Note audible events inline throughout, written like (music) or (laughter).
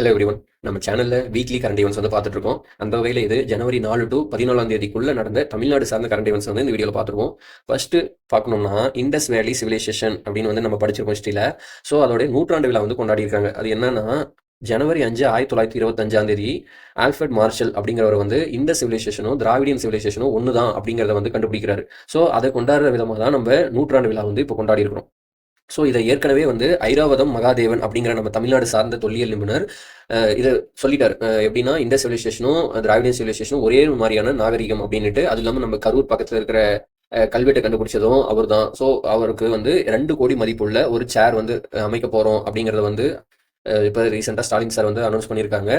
Hello every one நம்ம சேனல்ல weekly current events வந்து பார்த்துட்டு இருக்கோம் அந்த வகையில் இது ஜனவரி நாலு டு பதினாலாம் தேதிக்குள்ள நடந்த தமிழ்நாடு சார்ந்த கரண்ட் ஈவெண்ட்ஸ் வந்து இந்த வீடியோவில் பார்த்துருவோம் ஃபர்ஸ்ட் பார்க்கணும்னா இண்டஸ் வேலி சிவிலைசேஷன் அப்படின்னு வந்து நம்ம படிச்சிருக்கோம் ஹிஸ்ட்ரியில் ஸோ அதோட நூற்றாண்டு விழா வந்து கொண்டாடி இருக்காங்க அது என்னன்னா ஜனவரி அஞ்சு ஆயிரத்தி தொள்ளாயிரத்தி இருபத்தஞ்சாம் தேதி ஆல்ஃபர்ட் மார்ஷல் அப்படிங்கிறவர் வந்து இந்த சிவிலைசேஷனும் திராவிடியன் சிவிலைசேஷனும் ஒன்று தான் அப்படிங்கிறத வந்து கண்டுபிடிக்கிறாரு. ஸோ அதை கொண்டாடுற விதமாக தான் நம்ம நூற்றாண்டு விழா வந்து இப்போ கொண்டாடி இருக்கிறோம் ஸோ இதை ஏற்கனவே வந்து ஐராவதம் மகாதேவன் அப்படிங்கிற நம்ம தமிழ்நாடு சார்ந்த தொல்லியல் நிபுணர் இதை சொல்லிட்டார். எப்படின்னா இந்த சிவிலைசேஷனும் திராவிடியன் சிவிலைசேஷனும் ஒரே மாதிரியான நாகரிகம் அப்படின்னுட்டு அது இல்லாமல் நம்ம கரூர் பக்கத்தில் இருக்கிற கல்வெட்டை கண்டுபிடிச்சதும் அவர் தான் ஸோ அவருக்கு வந்து ரெண்டு கோடி மதிப்புள்ள ஒரு சேர் வந்து அமைக்க போகிறோம் அப்படிங்கிறத வந்து இப்போ ரீசெண்டாக ஸ்டாலின் சார் வந்து அனௌன்ஸ் பண்ணியிருக்காங்க.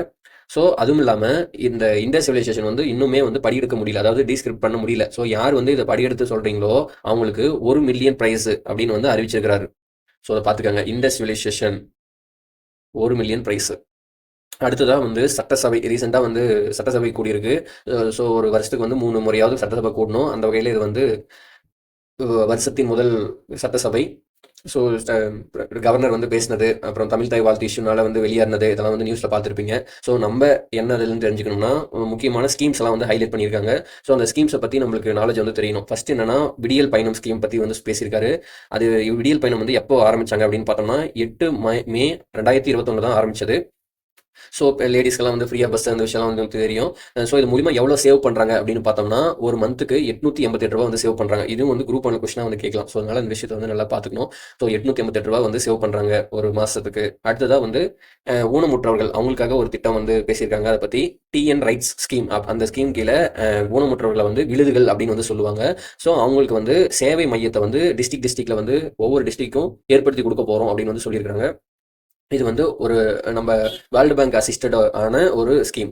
ஸோ அதுவும் இல்லாமல் இந்த இந்தியா சிவிலைசேஷன் வந்து இன்னுமே வந்து படியெடுக்க முடியல. அதாவது டிஸ்கிரிப்ட் பண்ண முடியல. ஸோ யார் வந்து இதை படியெடுத்து சொல்கிறீங்களோ அவங்களுக்கு ஒரு மில்லியன் ப்ரைஸ் அப்படின்னு வந்து அறிவிச்சிருக்கிறாரு. ஸோ அதை பார்த்துக்கோங்க இந்த சிவிலைசேஷன் ஒரு மில்லியன் ப்ரைஸு அடுத்ததாக வந்து சட்டசபை ரீசெண்டாக வந்து சட்டசபை கூடியிருக்கு. ஸோ ஒரு வருஷத்துக்கு வந்து மூணு முறையாவது சட்டசபை கூடணும். அந்த வகையில் இது வந்து வருஷத்தின் முதல் சட்டசபை. ஸோ கவர்னர் um, வந்து பேசினது அப்புறம் தமிழ் தாய் வாழ்த்து இஷ்யூனால வந்து வெளியேறினது இதெல்லாம் வந்து நியூஸில் பார்த்துருப்பீங்க. ஸோ நம்ம என்ன இதுன்னு தெரிஞ்சுக்கணும்னா முக்கியமான ஸ்கீம்ஸ் எல்லாம் வந்து ஹைலைட் பண்ணியிருக்காங்க. ஸோ அந்த ஸ்கீம்ஸை பற்றி நம்மளுக்கு நாலேஜ் வந்து தெரியணும். ஃபர்ஸ்ட் என்னன்னா விடியல் பயணம் ஸ்கீம் பற்றி வந்து பேசியிருக்காரு. அது விடியல் பயணம் வந்து எப்போ ஆரம்பிச்சாங்க அப்படின்னு பார்த்தோம்னா எட்டு மை- மே ரெண்டாயிரத்தி இருபத்தொன்னு தான் ஆரம்பிச்சது. ஸோ இப்போ லேடிஸ்க்கெல்லாம் வந்து ஃப்ரீயாக பஸ் அந்த விஷயம்லாம் வந்து தெரியும். ஸோ இது மூலிமா எவ்வளோ சேவ் பண்ணுறாங்க அப்படின்னு பார்த்தோம்னா ஒரு மந்த்துக்கு எட்நூற்றி எண்பத்தெட்டு ரூபா வந்து சேவ் பண்ணுறாங்க இதுவும் வந்து குரூப் ஒன் கொஸ்டினாக வந்து கேட்கலாம். ஸோ அதனால இந்த விஷயத்தை வந்து நல்லா பார்த்துக்கணும். ஸோ எட்நூற்றி எண்பத்தெட்டு ரூபா வந்து சேவ் பண்ணுறாங்க ஒரு மாதத்துக்கு அடுத்ததாக வந்து ஊனமுற்றவர்கள் அவங்களுக்காக ஒரு திட்டம் வந்து பேசியிருக்காங்க. அதை பற்றி டிஎன் ரைட்ஸ் ஸ்கீம் அந்த ஸ்கீம் கீழே ஊனமுற்றவர்களை வந்து விழுதுகள் அப்படின்னு வந்து சொல்லுவாங்க. ஸோ அவங்களுக்கு வந்து சேவை மையத்தை வந்து டிஸ்ட்ரிக்ட் டிஸ்ட்ரிக்ட்ல வந்து ஒவ்வொரு டிஸ்ட்ரிக்ட்டும் ஏற்படுத்தி கொடுக்க போகிறோம் அப்படின்னு வந்து சொல்லியிருக்காங்க. இது வந்து ஒரு நம்ம வேர்ல்டு பேங்க் அசிஸ்டட் ஆன ஒரு ஸ்கீம்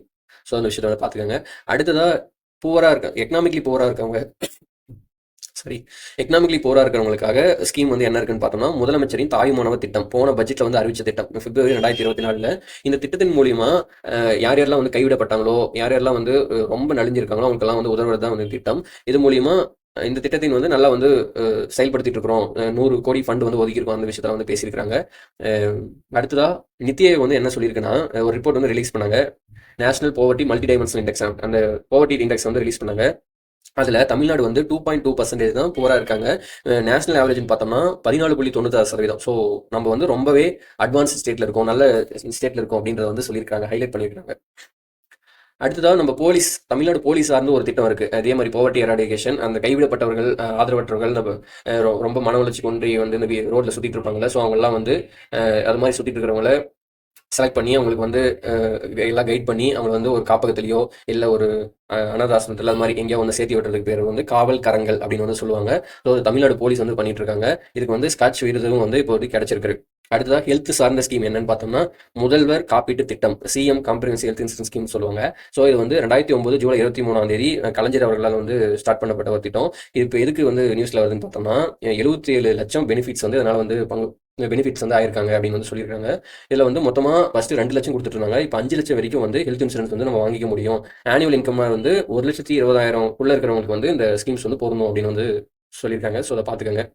ஸோ அந்த விஷயத்தை பார்த்துக்கோங்க அடுத்ததாக புவராக இருக்க எக்கனாமிக்லி புவராக இருக்கவங்க. சரி எக்கனாமிக்லி போரா இருக்கிறவங்களுக்காக ஸ்கீம் வந்து என்ன இருக்குன்னு பார்த்தோம்னா முதலமைச்சரின் தாய் மாணவ திட்டம் போன பட்ஜெட்ல வந்து அறிவிச்ச திட்டம். பிப்ரவரி ரெண்டாயிரத்தி இருபத்தி நாலுல இந்த திட்டத்தின் மூலியமா யார் யாரெல்லாம் வந்து கைவிடப்பட்டாங்களோ யார் யாரெல்லாம் வந்து ரொம்ப நலிஞ்சிருக்காங்களோ அவங்களுக்கெல்லாம் வந்து உதவுறது தான் வந்து திட்டம். இது மூலியமா இந்த திட்டத்தின் வந்து நல்லா வந்து செயல்படுத்திட்டு இருக்கிறோம் நூறு கோடி ஃபண்ட் வந்து ஒதுக்கியிருக்கோம். அந்த விஷயத்த வந்து பேசியிருக்காங்க அடுத்ததாக அடுத்ததா வந்து என்ன சொல்லியிருக்குன்னா ஒரு ரிப்போர்ட் வந்து ரிலீஸ் பண்ணாங்க. National poverty multidimensional index அந்த போவர்ட்டி இண்டெக்ஸ் வந்து ரிலீஸ் பண்ணாங்க. அதில் தமிழ்நாடு வந்து டூ பாயிண்ட் டூ பர்சன்டேஜ் தான் புவராக இருக்காங்க. நேஷனல் ஆவரேஜ்னு பார்த்தோம்னா பதினாலு புள்ளி தொண்ணூத்தாறு சதவீதம். ஸோ நம்ம வந்து ரொம்பவே அட்வான்ஸ் ஸ்டேட்ல இருக்கோம். நல்ல ஸ்டேட்ல இருக்கோம் அப்படின்றத வந்து சொல்லியிருக்காங்க ஹைலைட் பண்ணியிருக்காங்க அடுத்ததாக நம்ம போலீஸ் தமிழ்நாடு போலீஸ் சார்ந்து ஒரு திட்டம் இருக்கு. அதே மாதிரி போவர்ட்டி எராடிகேஷன் அந்த கைவிடப்பட்டவர்கள் ஆதரவற்றவர்கள் நம்ம ரொ- ரொம்ப மன உளைச்சி கொண்டு வந்து இந்த ரோட்ல சுத்திட்டு இருப்பாங்கல்ல. ஸோ அவங்கெல்லாம் வந்து அது மாதிரி சுத்திட்டு இருக்கிறவங்கள செலக்ட் பண்ணி அவங்களுக்கு வந்து எல்லாம் கைட் பண்ணி அவங்களை வந்து ஒரு காப்பகத்திலையோ இல்லை ஒரு அஹ், அனாதாசிரமத்தில் அது மாதிரி எங்கேயோ வந்து சேர்த்து விட்டுறதுக்கு பேர் வந்து காவல் கரங்கள் அப்படின்னு வந்து சொல்லுவாங்க. ஸோ தமிழ்நாடு போலீஸ் வந்து பண்ணிட்டு இருக்காங்க. இதுக்கு வந்து ஸ்காட்ச் விருதும் வந்து இப்போதைக்கு கிடைச்சிருக்கு. அடுத்ததாக ஹெல்த் சார்ந்த ஸ்கீம் என்னன்னு பார்த்தோம்னா முதல்வர் காப்பீட்டு திட்டம் CM comprehensive health insurance scheme சொல்லுவாங்க. ஸோ இது வந்து ரெண்டாயிரத்தி ஒன்பது ஜூலை இருபத்தி மூணாம் தேதி கலைஞர் அவர்களால் வந்து ஸ்டார்ட் பண்ணப்பட்ட ஒரு திட்டம். இது இப்போ எதுக்கு வந்து நியூஸ்ல வருதுன்னு பார்த்தோம்னா எழுபத்தி ஏழு லட்சம் பெனிஃபிட்ஸ் வந்து அதனால வந்து பங்கு பெனிஃபிட்ஸ் வந்து ஆயிருக்காங்க அப்படின்னு வந்து சொல்லியிருக்காங்க. இதில் வந்து மொத்தமாக ஃபர்ஸ்ட் ரெண்டு லட்சம் கொடுத்துட்டு இருந்தாங்க. இப்போ அஞ்சு லட்சம் வரைக்கும் வந்து ஹெல்த் இன்சூரன்ஸ் வந்து நம்ம வாங்கிக்க முடியும். ஆனுவல் இன்கம் வந்து ஒரு லட்சத்தி இருபதாயிரம் உள்ள இருக்கிறவங்களுக்கு வந்து இந்த ஸ்கீம்ஸ் வந்து போடணும் அப்படின்னு வந்து சொல்லியிருக்காங்க. ஸோ அதை பார்த்துக்கோங்க.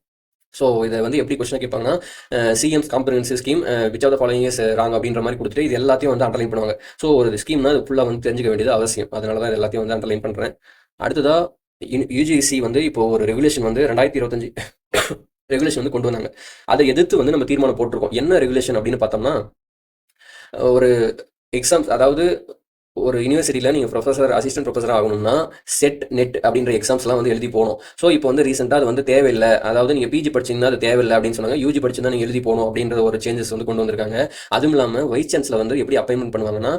ஸோ இதை வந்து எப்படி question கேட்பாங்கன்னா CM's comprehensive scheme which of the following is wrong அப்படின்ற மாதிரி கொடுத்துட்டு இது எல்லாத்தையும் வந்து அண்டர்லைன் பண்ணுவாங்க. ஸோ ஒரு ஸ்கீம்னா அது ஃபுல்லாக வந்து தெரிஞ்சுக்க வேண்டியது அவசியம். அதனால தான் எல்லாத்தையும் வந்து அண்டர்லைன் பண்ணுறேன் அடுத்ததாக யூஜிசி வந்து இப்போ ஒரு ரெகுலேஷன் வந்து ரெண்டாயிரத்தி இருபத்தஞ்சு (coughs) ரெகுலேஷன் வந்து கொண்டு வந்தாங்க. அதை எதிர்த்து வந்து நம்ம தீர்மானம் போட்டிருக்கோம். என்ன ரெகுலேஷன் அப்படின்னு பார்த்தோம்னா ஒரு எக்ஸாம்ஸ் அதாவது ஒரு யூனிவர்சிட்டியில் நீங்கள் ப்ரொஃபஸர் அசிஸ்டன்ட் ப்ரொஃபஸர் ஆகணும்னா செட் நெட் அப்படின்ற எக்ஸாம்ஸ்லாம் வந்து எழுதி போகணும். ஸோ இப்போ வந்து ரீசெண்டாக அது வந்து தேவையில்லை. அதாவது நீங்கள் பிஜி படிச்சிங்கன்னா அது தேவையில்லை அப்படின்னு சொன்னாங்க. யூஜி படிச்சிருந்தா நீங்கள் எழுதி போகணும் அப்படின்ற ஒரு சேஞ்சஸ் வந்து கொண்டு வந்திருக்காங்க. அதுவும் இல்லாமல் வைஸ் சான்ஸில் வந்து எப்படி அப்பாயின்மெண்ட் பண்ணுவாங்கன்னா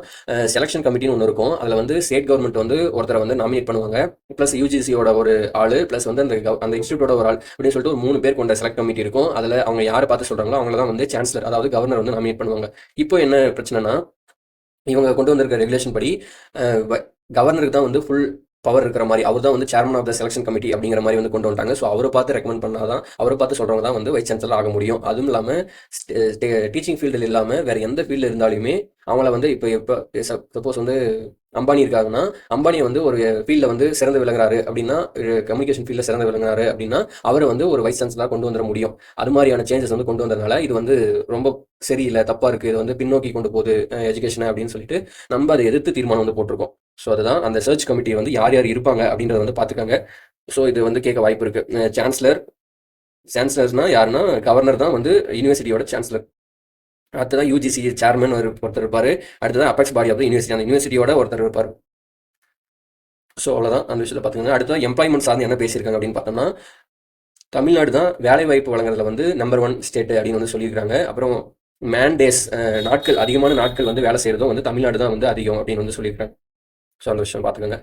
செலெக்ஷன் கமிட்டின்னு ஒன்று இருக்கும். அதில் வந்து ஸ்டேட் கவர்மெண்ட் வந்து ஒருத்தரை வந்து நாமினேட் பண்ணுவாங்க. ப்ளஸ் யூஜிசியோட ஒரு ஆள் ப்ளஸ் வந்து அந்த அந்த இன்ஸ்டியூட்டோட ஒரு ஆள் அப்படின்னு சொல்லிட்டு ஒரு மூணு பேர் கொண்ட செலக்ட் கமிட்டி இருக்கும். அதில் அவங்க யார் பார்த்து சொல்கிறாங்களோ அவங்கள தான் வந்து சான்சலர் அதாவது கவர்னர் வந்து நாமினேட் பண்ணுவாங்க. இப்போ என்ன பிரச்சனைனா இவங்க கொண்டு வந்திருக்க ரெகுலேஷன் படி கவர்னருக்கு தான் வந்து ஃபுல் பவர் இருக்கிற மாதிரி. அவர் தான் வந்து chairman of the selection committee அப்படிங்கிற மாதிரி வந்து கொண்டு வந்துட்டாங்க. ஸோ அவரை பார்த்து ரெக்கமெண்ட் பண்ணால் தான் அவரை பார்த்து சொல்கிறவங்க தான் வந்து வைஸ் சான்சலர் ஆக முடியும். அதுவும் இல்லாமல் டீச்சிங் ஃபீல்டில் இல்லாமல் வேறு எந்த ஃபீல்டில் இருந்தாலுமே அவங்கள வந்து இப்போ எப்போ சப்போஸ் வந்து அம்பானி இருக்காங்கன்னா அம்பானி வந்து ஒரு ஃபீல்டில் வந்து சிறந்து விளங்குறாரு அப்படின்னா கம்யூனிகேஷன் ஃபீல்டில் சிறந்து விளங்குறாரு அப்படின்னா அவர் வந்து ஒரு வைஸ் சான்சலராக கொண்டு வந்துட முடியும். அது மாதிரியான சேஞ்சஸ் வந்து கொண்டு வந்ததுனால இது வந்து ரொம்ப சரியில்லை தப்பாக இருக்குது இது வந்து பின்னோக்கி கொண்டு போகுது எஜுகேஷனை அப்படின்னு சொல்லிட்டு நம்ம அதை எதிர்த்து தீர்மானம் வந்து போட்டிருக்கோம். ஸோ அதுதான் அந்த சர்ச் கமிட்டி வந்து யார் யார் இருப்பாங்க அப்படின்றத வந்து பார்த்துக்காங்க. ஸோ இது வந்து கேட்க வாய்ப்பு இருக்கு. சான்சலர் சான்சலர்ஸ்னா யாருன்னா கவர்னர் தான் வந்து யூனிவர்சிட்டியோட சான்சலர் அடுத்ததான் யூஜிசி சேர்மன் ஒரு ஒருத்தர் இருப்பார். அடுத்ததான் அபெக்ஸ் பாடி ஆஃப் யூனிவர்சிட்டி அந்த யூனிவர்சிட்டியோட ஒருத்தர் இருப்பார். ஸோ அவ்வளோதான் அந்த விஷயத்தில் பார்த்துக்கோங்க. அடுத்ததான் எம்ப்ளாய்மெண்ட் சார்ந்து என்ன பேசியிருக்காங்க அப்படின்னு பார்த்தோம்னா தமிழ்நாடு தான் வேலை வாய்ப்பு வழங்குறதுல வந்து நம்பர் ஒன் ஸ்டேட் அப்படின்னு வந்து சொல்லியிருக்காங்க. அப்புறம் மேன் டேஸ் நாட்கள் அதிகமான நாட்கள் வந்து வேலை செய்கிறதும் வந்து தமிழ்நாடு தான் வந்து அதிகம் அப்படின்னு வந்து சொல்லியிருக்காங்க. ஸோ அந்த விஷயம் பார்த்துக்கோங்க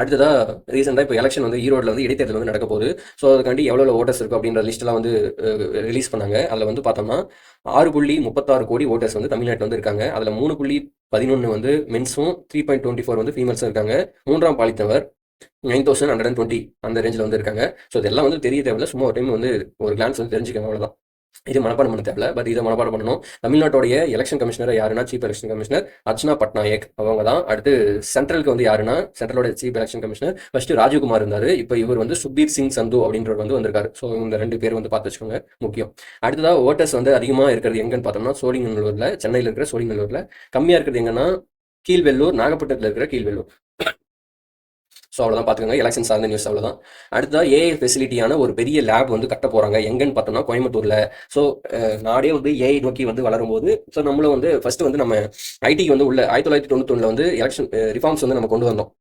அடுத்ததாக ரீசெண்டாக இப்போ எலெக்ஷன் வந்து ஈரோடில் வந்து இடைத்தேர்தல் வந்து நடக்க போகுது. ஸோ அதுக்காண்டி எவ்வளோ ஓட்டர்ஸ் இருக்குது அப்படின்ற லிஸ்ட்டெல்லாம் வந்து ரிலீஸ் பண்ணாங்க. அதில் வந்து பார்த்தோம்னா ஆறு புள்ளி முப்பத்தாறு கோடி ஓட்டர்ஸ் வந்து தமிழ்நாட்டில் வந்து இருக்காங்க. அதில் மூணு புள்ளி பதினொன்று வந்து மென்ஸும் த்ரீ பாயிண்ட் டுவெண்ட்டி ஃபோர் வந்து ஃபீமேல்ஸும் இருக்காங்க. மூன்றாம் பாலித்தவர் nine thousand hundred and twenty அந்த ரேஞ்சில் வந்து இருக்காங்க. ஸோ இதெல்லாம் வந்து தெரிய தேவையில்ல. சும்மா ஒரு டைம் வந்து ஒரு கிளான்ஸ் வந்து தெரிஞ்சுக்கோங்க அவ்வளோதான் இது மனப்பாடம் பண்ண தேவை பட் இதை மனப்பாடம் பண்ணணும். தமிழ்நாட்டுடைய எலெக்ஷன் கமிஷனர் யாருன்னா chief election commissioner Archana Patnaik அவங்க தான். அடுத்து சென்ட்ரலுக்கு வந்து யாருன்னா சென்ட்ரலோட chief election commissioner first Rajiv Kumar இருந்தார். இப்போ இவர் வந்து சுபீர் சிங் சந்து அப்படின்றவர் வந்து வந்திருக்காரு. ஸோ இந்த ரெண்டு பேர் வந்து பார்த்து வச்சுக்கோங்க. முக்கியம். அடுத்ததாக ஓட்டர்ஸ் வந்து அதிகமாக இருக்கிறது எங்கன்னு பார்த்தோம்னா சோழிங்கநல்லூரில் சென்னையில் இருக்கிற சோழிங்கநல்லூரில். கம்மியாக இருக்கிறது எங்கன்னா கீழ்வெள்ளூர் நாகப்பட்டினத்தில் இருக்கிற கீழ்வெள்ளூர். ஸோ அவ்வளோதான் பார்த்துக்கோங்க எலெக்ஷன் சார்ந்த நியூஸ் அவ்வளோதான் அடுத்ததாக ஏஐ ஃபெசிலிட்டியான ஒரு பெரிய லேப் வந்து கட்ட போகிறாங்க எங்கன்னு பார்த்தோம்னா கோயம்புத்தூரில். ஸோ நாடே வந்து ஏஐ நோக்கி வந்து வளரும்போது ஸோ நம்மளும் வந்து ஃபர்ஸ்ட் வந்து நம்ம ஐடிக்கு வந்து உள்ள ஆயிரத்தி தொள்ளாயிரத்தி தொண்ணூத்தொன்னில் வந்து எலெக்ஷன் ரிஃபார்ம்ஸ் வந்து நம்ம கொண்டு வந்தோம்.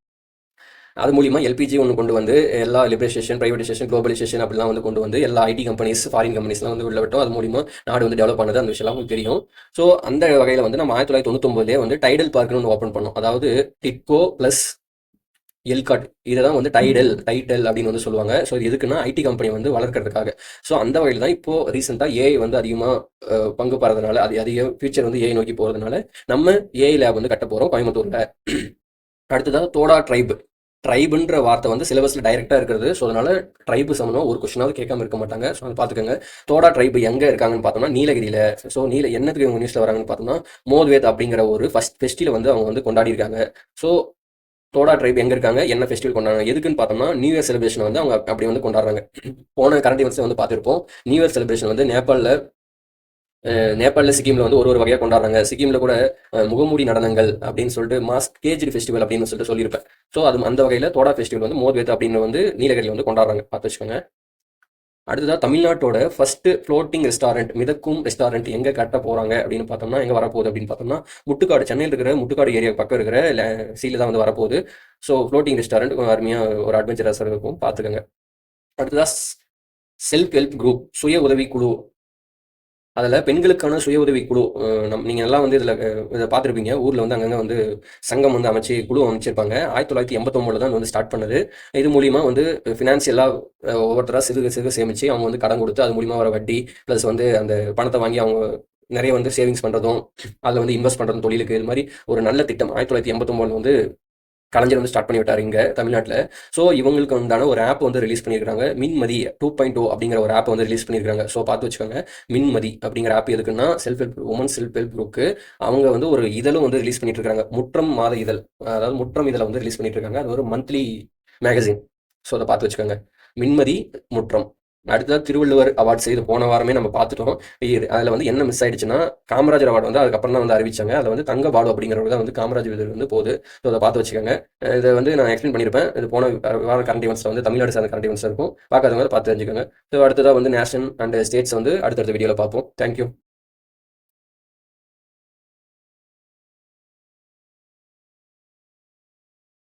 அது மூலியமா எல்பிஜி ஒன்று கொண்டு வந்து எல்லா லிபரேஷேஷன் பிரைவேடைசேஷன் குளோபலைசேஷன் அப்படிலாம் வந்து கொண்டு வந்து எல்லா ஐடி கம்பெனிஸ் ஃபாரின் கம்பெனிஸ்லாம் வந்து உள்ள விட்டோம். அது மூலியமா நாடு வந்து டெவலப் பண்ணது. அந்த விஷயம்லாம் உங்களுக்கு தெரியும். ஸோ அந்த வகையில் வந்து நம்ம ஆயிரத்தி தொள்ளாயிரத்தி தொண்ணூத்தொம்பதுலேயே வந்து டைடல் பார்க்னு ஒன்று ஓப்பன் பண்ணோம். அதாவது டிட்கோ ப்ளஸ் எல்காட் இதை தான் வந்து டைடல் டைட்டல் அப்படின்னு வந்து சொல்லுவாங்க. ஸோ இது எதுக்குன்னா ஐடி கம்பெனி வந்து வளர்க்கறதுக்காக. ஸோ அந்த வகையில் தான் இப்போ ரீசெண்டாக ஏஐ வந்து அதிகமாக பங்கு பெறதுனால அது அதிக ஃபியூச்சர் வந்து ஏஐ நோக்கி போகிறதுனால நம்ம ஏஐ லேப் வந்து கட்ட போகிறோம் கோயம்புத்தூரில். அடுத்ததாக தோடா ட்ரைப் ட்ரைபுன்ற வார்த்தை வந்து சிலபஸில் டைரெக்டாக இருக்கிறது. ஸோ அதனால ட்ரைபு சம்மந்தம் ஒரு கொஸ்டினாவது கேட்காம இருக்க மாட்டாங்க. ஸோ அதை பார்த்துக்கோங்க. தோடா ட்ரைபு எங்கே இருக்காங்கன்னு பார்த்தோம்னா நீலகிரியில். ஸோ நீல என்னத்துக்கு இவங்க நியூஸில் வராங்கன்னு பார்த்தோம்னா மோத்வேத் அப்படிங்கிற ஒரு ஃபஸ்ட் ஃபெஸ்டிவல் வந்து அவங்க வந்து கொண்டாடி இருக்காங்க ஸோ தோடா ட்ரைப் எங்கே இருக்காங்க? என்ன ஃபெஸ்டிவல் கொண்டாடுறாங்க? எதுக்குன்னு பார்த்தோம்னா நியூ இயர் செலிப்ரேஷன் வந்து அவங்க அப்படி வந்து கொண்டாடுறாங்க. போன கரண்ட் இவன்ஸ் வந்து பார்த்துருப்போம். நியூ இயர் செலிப்ரேஷன் வந்து நேபாளில் நேபாளில் சிக்கிமில் வந்து ஒரு ஒரு வகையாக கொண்டாடுறாங்க. சிக்கிமில் கூட முகமூடி நடனங்கள் அப்படின்னு சொல்லிட்டு மாஸ் கேஜ்ரி ஃபெஸ்டிவல் அப்படின்னு சொல்லிட்டு சொல்லியிருப்பேன். ஸோ அது அந்த வகையில் தோடா ஃபெஸ்டிவல் வந்து மோர்வேத் அப்படின்னு வந்து நீலகிரியில் வந்து கொண்டாடுறாங்க. பார்த்து வச்சுக்கோங்க. அடுத்ததாக தமிழ்நாட்டோட ஃபர்ஸ்ட் ஃப்ளோட்டிங் ரெஸ்டாரண்ட் மிதக்கும் ரெஸ்டாரண்ட் எங்கே கட்ட போகிறாங்க அப்படின்னு பார்த்தோம்னா எங்கே வரப்போகுது அப்படின்னு பார்த்தோம்னா முட்டுக்காடு சென்னையில் இருக்கிற முட்டுக்காடு ஏரியா பக்கம் இருக்கிற சீல தான் வந்து வரப்போகுது. ஸோ ஃப்ளோட்டிங் ரெஸ்டாரண்ட் அருமையாக ஒரு அட்வென்ச்சரஸாக இருக்கும். பார்த்துக்கோங்க. அடுத்ததாக செல்ஃப் ஹெல்ப் குரூப் சுய உதவி குழு அதில் பெண்களுக்கான சுய உதவி குழு நம் நீங்கள் எல்லாம் வந்து இதில் இதை பார்த்துருப்பீங்க. ஊரில் வந்து அங்கங்கே வந்து சங்கம் வந்து அமைச்சு குழு அமைச்சிருப்பாங்க. ஆயிரத்தி தொள்ளாயிரத்தி எண்பத்தொம்போது தான் வந்து ஸ்டார்ட் பண்ணது. இது மூலிமா வந்து ஃபினான்சியலாக ஒவ்வொருத்தராக சிறுக சிறுக சேமித்து அவங்க வந்து கடன் கொடுத்து அது மூலிமா வர வட்டி ப்ளஸ் வந்து அந்த பணத்தை வாங்கி அவங்க நிறைய வந்து சேவிங்ஸ் பண்ணுறதும் அதில் வந்து இன்வெஸ்ட் பண்ணுறதும் தொழிலுக்கு இது மாதிரி ஒரு நல்ல திட்டம். ஆயிரத்தி தொள்ளாயிரத்தி எண்பத்தொம்போது வந்து கலைஞர் வந்து ஸ்டார்ட் பண்ணி விட்டார் இங்கே தமிழ்நாட்டில். ஸோ இவங்களுக்கு உண்டான ஒரு ஆப் வந்து ரிலீஸ் பண்ணியிருக்காங்க. மின்மதி டூ பாயிண்ட் டூ அப்படிங்கிற ஒரு ஆப் வந்து ரிலீஸ் பண்ணியிருக்காங்க. ஸோ பார்த்து வச்சுக்கோங்க. மின்மதி அப்படிங்கிற ஆப் எதுக்குன்னா self help woman self help குரூக்கு அவங்க வந்து ஒரு இதழும் வந்து ரிலீஸ் பண்ணிட்டு இருக்காங்க முற்றம் மாத இதழ். அதாவது முற்றம் இதழை வந்து ரிலீஸ் பண்ணிட்டு இருக்காங்க அது ஒரு மந்த்லி மேகசின் ஸோ அதை பார்த்து வச்சுக்கோங்க. மின்மதி முற்றம். அடுத்ததாக திருவள்ளுவர் அவார்ட்ஸ் இது போன வாரமே நம்ம பார்த்துட்டோம். அதில் வந்து என்ன மிஸ் ஆயிடுச்சுன்னா காமராஜர் அவார்டு வந்து அதுக்கப்புறம் தான் வந்து அறிவிச்சாங்க. அதில் வந்து தங்க பாலு அப்படிங்கிறவங்க தான் வந்து காமராஜர் விருது வந்து போகுது ஸோ அதை பார்த்து வச்சுக்கோங்க. இதை வந்து நான் எக்ஸ்பிளைன் பண்ணியிருப்பேன் இது போன வார கரண்ட் ஈவெண்ட்ஸில் வந்து தமிழ்நாடு சார்ந்த கரண்ட் ஈவெண்ட்ஸ் இருக்கும். பார்க்காதவங்க பார்த்து தெரிஞ்சுக்கோங்க. ஸோ அடுத்ததாக வந்து நேஷனல் அண்ட் ஸ்டேட்ஸ் வந்து அடுத்தடுத்த வீடியோவில் பார்ப்போம். தேங்க்யூ